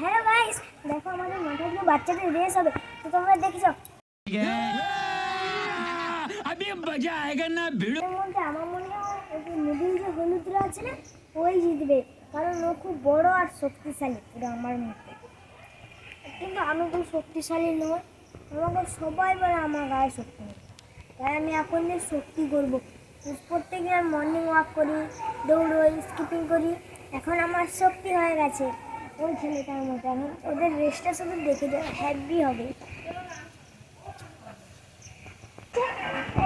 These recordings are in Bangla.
হ্যাঁ গাইস দেখো আমাদের মাথায় কিন্তু বাচ্চাদের রেস হবে। তো তোমরা দেখে যাও আমি মজা না ভিড় বলতে আমার মনে হয় মিডিল যে হলুদরা আছে না ওই জিতবে। কারণ ও খুব বড় আর শক্তিশালী পুরো আমার মতো। কিন্তু আমি খুব শক্তিশালী নই। আমাকে সবাই বলে আমার গায়ে শক্তি তাই আমি এখন যে শক্তি করব প্রত্যেকদিন মর্নিং ওয়াক করি দৌড়ই স্কিপিং করি এখন আমার শক্তি হয়ে গেছে। ওই ছেলেটার মতো এখন ওদের রেসটা শুধু দেখে যাবে হ্যাপি হবে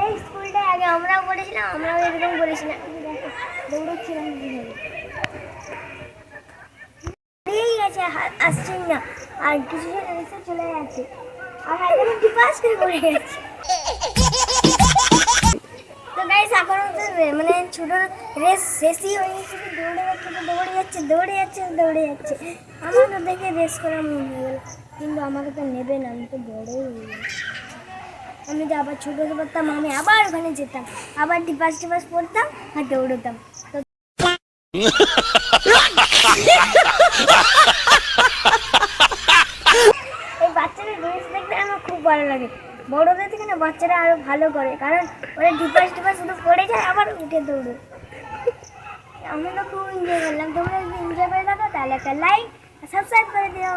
এই স্কুলটা আগে আমরাও করেছিলাম আমরাও এরকম করেছিলাম না আর কিছু চলে যাচ্ছে আর টিপাস করে তো গাইস এখন মানে ছোট রেস শেষই হয়ে গেছে, দৌড়ে যাচ্ছে, দৌড়ে যাচ্ছে দৌড়ে যাচ্ছে। আমার তো দেখে রেস করা মনে গেল কিন্তু আমাকে তো নেবে না, আমি তো বড়ই হয়ে আমি তো আবার ছোটো হতে পারতাম, আমি আবার ওখানে যেতাম। আবার টিপাস টিপাস পড়তাম আর দৌড়তাম। তো বাচ্চাদের আমার খুব ভালো লাগে। বড়দের থেকে না বাচ্চারা আরও ভালো করে। কারণ ওরা টিপাস টিপাস শুধু পড়ে যায়, আবার উঠে দৌড়ে। আমি তো খুব এনজয় করলাম তোমরা যদি এনজয় করে থাকো, তাহলে একটা লাইক সাবস্ক্রাইব করে দিও।